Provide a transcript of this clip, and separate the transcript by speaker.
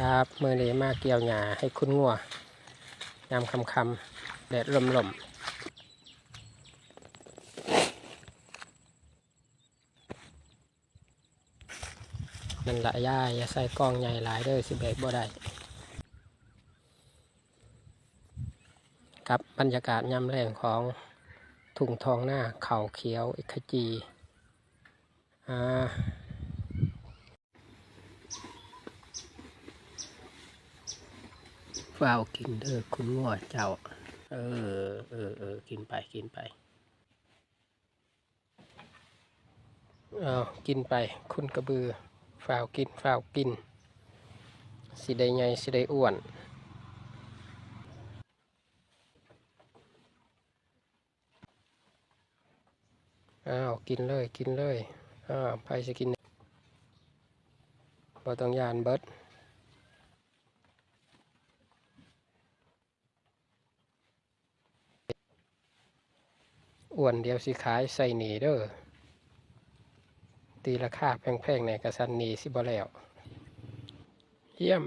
Speaker 1: ครับมือนี้มาเกี่ยวหญ้าให้คุณงัวยามคำคำแดดลมลมๆนั่นละย่าอย่าใส่กล้องใหญ่หลายเด้อสิเบกบ่ได้กับบรรยากาศยามแรงของทุ่งทองหน้าเขาเขียวอิขจีอ่า ฝ้ากินเด้อคุณงัวเจ้า เออ เออเออกินไปกินไปเอากินไป คุณกระบือฝ้าวกินฝ้าวกิน สิได้ใหญ่สิได้อ้วนอ้าวกินเลยกินเลยอ้าวไปสิกินบ่ต้องยานเบิด อ้วนเดียวสิขายใส่หนีเด้อตีราคาแพงๆในกระสันหนีสิบ่แล้ว เยี่ยม